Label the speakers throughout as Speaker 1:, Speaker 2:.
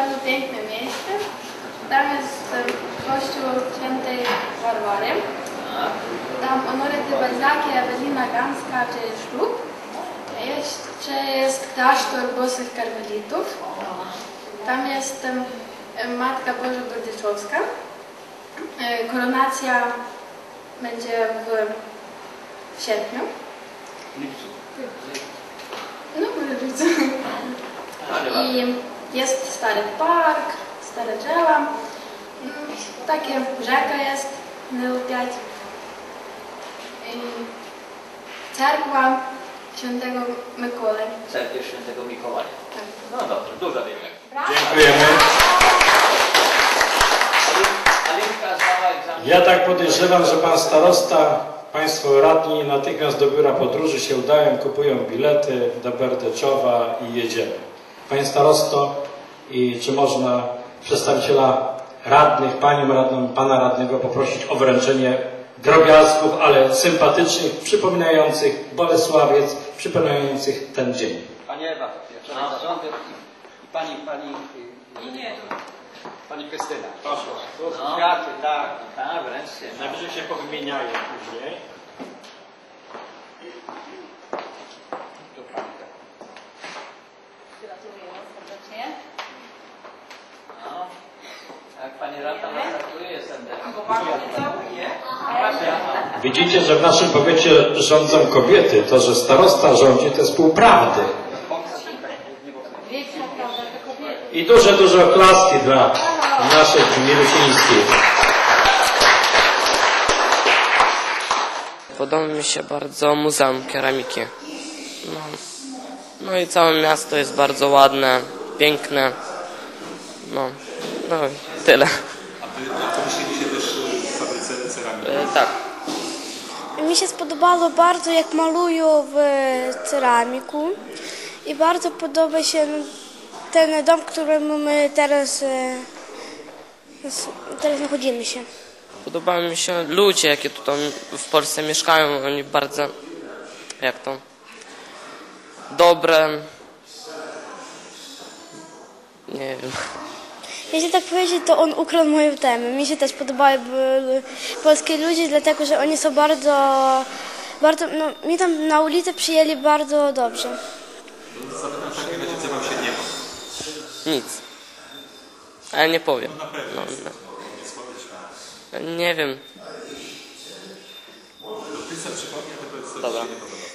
Speaker 1: bardzo piękne miejsce. Tam jest kościół świętej Barbary. Tam Honory Balzaki, Ewelina Ganska czy Sztuk. Jeszcze jest klasztor bosych karmelitów. Tam jest Matka Boża Berdyczowska. E, Koronacja będzie w sierpniu. No, może być. I jest stary park, stare drzewa. Mm, Takie rzeka jest, Nyl 5. I cerkwa świętego Mikołaj.
Speaker 2: Cerkiew Świętego Mikołaja.
Speaker 1: Tak.
Speaker 2: No dobrze, dużo wiemy.
Speaker 3: Dziękujemy. Ja tak podejrzewam, że pan starosta, państwo radni natychmiast do biura podróży się udają, kupują bilety do Berdeczowa i jedziemy. Panie starosto, i czy można przedstawiciela radnych, panią radną, pana radnego poprosić o wręczenie drobiazgów, ale sympatycznych, przypominających Bolesławiec, przypominających ten dzień.
Speaker 4: Pani Ewa, wczoraj
Speaker 2: No.
Speaker 4: zarządy i pani, pani, y,
Speaker 5: Nie,
Speaker 4: pani Krystyna.
Speaker 3: Poszło.
Speaker 2: No.
Speaker 4: Kwiaty, tak.
Speaker 2: Tak, wreszcie.
Speaker 3: Najwyżej się powymieniają później.
Speaker 4: Tu pani. tak.
Speaker 5: Gratuluję serdecznie.
Speaker 2: No. Jak pani radna nas gratuluje serdecznie.
Speaker 5: Bo bardzo nie całuje.
Speaker 3: Widzicie, że w naszym powiecie rządzą kobiety. To, że starosta rządzi, to jest pół prawdy.
Speaker 5: Wiecie, prawda, te kobiety.
Speaker 3: I duże, duże oklaski dla naszej Mirusińskiej.
Speaker 6: Podoba mi się bardzo Muzeum Keramiki. No. no i całe miasto jest bardzo ładne, piękne. No, no i tyle.
Speaker 7: A wy pomyśleliście też w fabryce ceramiki?
Speaker 6: E, tak.
Speaker 8: Mi się spodobało bardzo, jak malują w ceramiku i bardzo podoba się ten dom, w którym my teraz, e, teraz nachodzimy się.
Speaker 6: Podobają mi się ludzie, jakie tutaj w Polsce mieszkają. Oni bardzo, jak to, dobre. Nie wiem.
Speaker 8: Jeśli tak powiedzieć, to on ukradł moją temę. Mi się też podobały polskie ludzie, dlatego że oni są bardzo, bardzo, no, mi tam na ulicy przyjęli bardzo dobrze.
Speaker 7: Zapytam w takim razie, co wam się nie?
Speaker 6: Nic. Ale nie powiem.
Speaker 7: Na pewno.
Speaker 6: No, no.
Speaker 7: powiedzieć.
Speaker 6: Nie wiem. Dobra.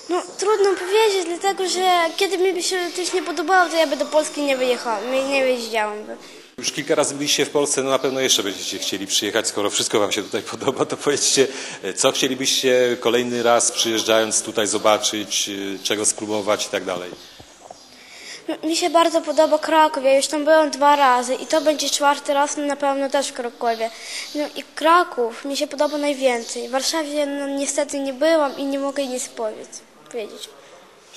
Speaker 8: No trudno powiedzieć, dlatego że kiedy mi by się coś nie podobało, to ja by do Polski nie wyjechałam, nie, nie wyjeździłam. by.
Speaker 7: Już kilka razy byliście w Polsce, no na pewno jeszcze będziecie chcieli przyjechać, skoro wszystko wam się tutaj podoba, to powiedzcie, e, co chcielibyście kolejny raz przyjeżdżając tutaj zobaczyć, e, czego spróbować i tak dalej.
Speaker 8: No, Mi się bardzo podoba Kraków, ja już tam byłam dwa razy i to będzie czwarty raz na pewno też w Krakowie. No i Kraków mi się podoba najwięcej. W Warszawie no, niestety nie byłam i nie mogę nic powiedz, powiedzieć.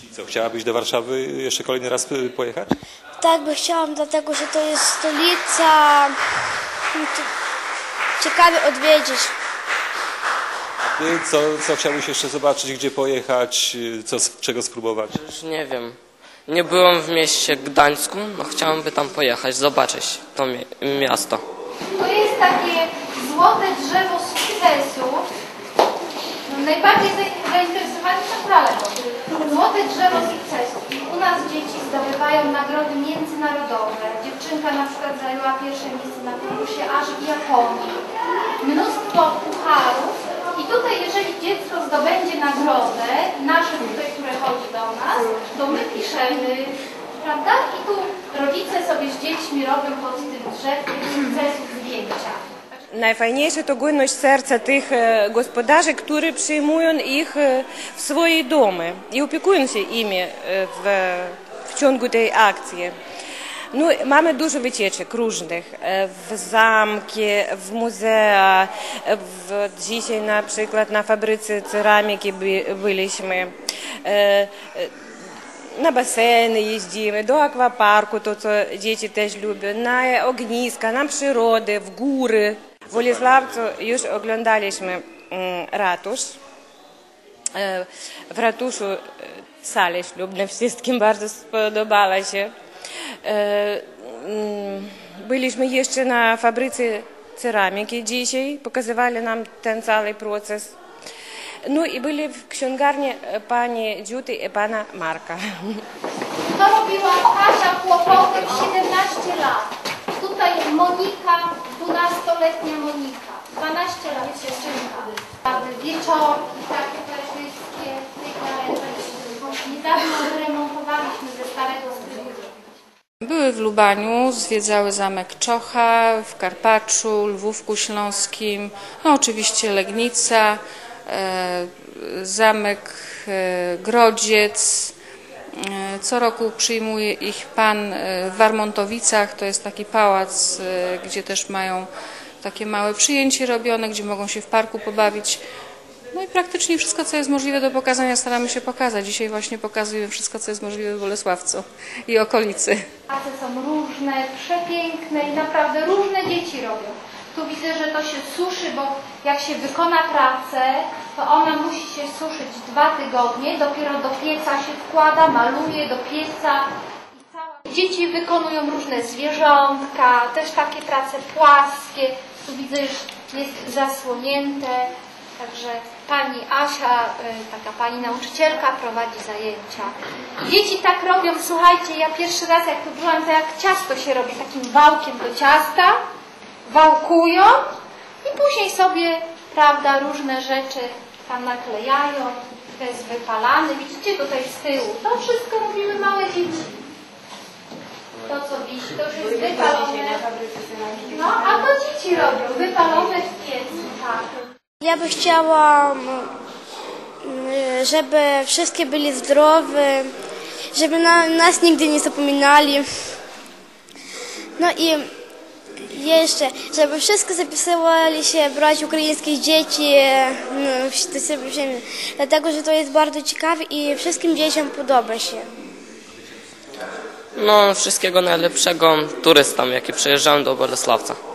Speaker 7: Czyli co, chciałabyś do Warszawy jeszcze kolejny raz e, pojechać?
Speaker 8: Tak by chciałam, dlatego że to jest stolica. No, to ciekawie odwiedzić.
Speaker 7: Ty, co, co chciałbyś jeszcze zobaczyć, gdzie pojechać, e, co, czego spróbować?
Speaker 6: Już nie wiem. Nie byłem w mieście Gdańsku, no chciałem tam pojechać, zobaczyć to mi miasto.
Speaker 9: To jest takie złote drzewo sukcesu. Najbardziej za- zainteresowani są krale. Złote drzewo sukcesu. U nas dzieci zdobywają nagrody międzynarodowe. Dziewczynka na przykład zajęła pierwsze miejsce na konkursie aż w Japonii. Mnóstwo pucharów. I tutaj, jeżeli dziecko zdobędzie nagrodę, nasze tutaj, które chodzi do nas, to my piszemy, prawda? I tu rodzice sobie z dziećmi robią pod tym drzewkiem sukcesu zdjęcia.
Speaker 5: Najfajniejsze to goność serca tych gospodarzy, którzy przyjmują ich w swoje domy i opiekują się imi e, w, w ciągu tej akcji. No, mamy dużo wycieczek różnych w zamki, w muzea, w, dzisiaj na przykład na fabryce ceramiki by, byliśmy. Na baseny jeździmy, do akwaparku, to co dzieci też lubią, na ogniska, na przyrodę, w góry. W Wolisławcu już oglądaliśmy mm, ratusz. E, W ratuszu e, sala ślubna wszystkim bardzo spodobała się. E, mm, byliśmy jeszcze na fabryce ceramiki dzisiaj, pokazywali nam ten cały proces. No i byli w księgarni pani Dziuty i pana Marka.
Speaker 9: To robiła Kasia Kłopotek 17 lat. Tutaj Monika, 12-letnia Monika. 12 lat dziewczynka. Wieczorki takie karetce. Niedawno wyremontowaliśmy ze starego.
Speaker 10: Były w Lubaniu, zwiedzały zamek Czocha, w Karpaczu, Lwówku Śląskim, no oczywiście Legnica, e, zamek e, Grodziec. E, Co roku przyjmuje ich pan e, w Warmontowicach, to jest taki pałac, e, gdzie też mają takie małe przyjęcie robione, gdzie mogą się w parku pobawić. No i praktycznie wszystko, co jest możliwe do pokazania, staramy się pokazać. Dzisiaj właśnie pokazujemy wszystko, co jest możliwe w Bolesławcu i okolicy.
Speaker 9: Prace są różne, przepiękne i naprawdę różne dzieci robią. Tu widzę, że to się suszy, bo jak się wykona pracę, to ona musi się suszyć dwa tygodnie, dopiero do pieca się wkłada, maluje do pieca. Dzieci wykonują różne zwierzątka, też takie prace płaskie. Tu widzę, już jest zasłonięte. Także pani Asia, y, taka pani nauczycielka, prowadzi zajęcia. Dzieci tak robią, słuchajcie, ja pierwszy raz jak tu byłam, to jak ciasto się robi takim wałkiem do ciasta, wałkują i później sobie, prawda, różne rzeczy tam naklejają. To jest wypalane, widzicie tutaj z tyłu. To wszystko robiły małe dzieci. To co wisi, to już jest wypalone. No, a to dzieci robią, wypalone w piecu, tak.
Speaker 8: Ja bym chciała, mm, żeby wszystkie byli zdrowe, żeby na, nas nigdy nie zapominali. No i jeszcze, żeby wszystko zapisywali się brać ukraińskich dzieci, no, to sobie wszędzie. dlatego że to jest bardzo ciekawe i wszystkim dzieciom podoba się.
Speaker 6: No, wszystkiego najlepszego turystom, jakie przyjeżdżają do Bolesławca.